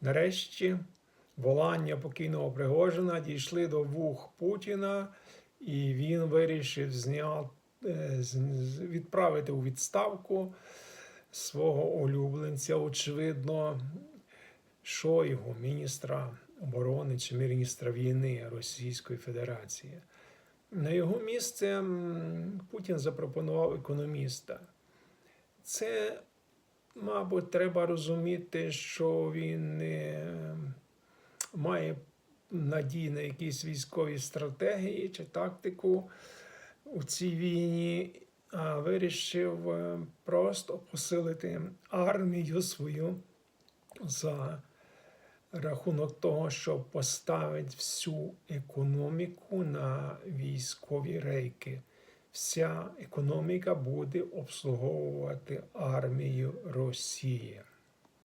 Нарешті волання покійного Пригожина дійшли до вух Путіна, і він вирішив е, відправити у відставку свого улюбленця, очевидно, Шойгу, міністра оборони чи міністра війни Російської Федерації. На його місце Путін запропонував економіста. Це, мабуть, треба розуміти, що він не має надій на якісь військові стратегії чи тактику у цій війні, а вирішив е, просто посилити армію свою за рахунок того, що поставить всю економіку на військові рейки. Вся економіка буде обслуговувати армію Росії.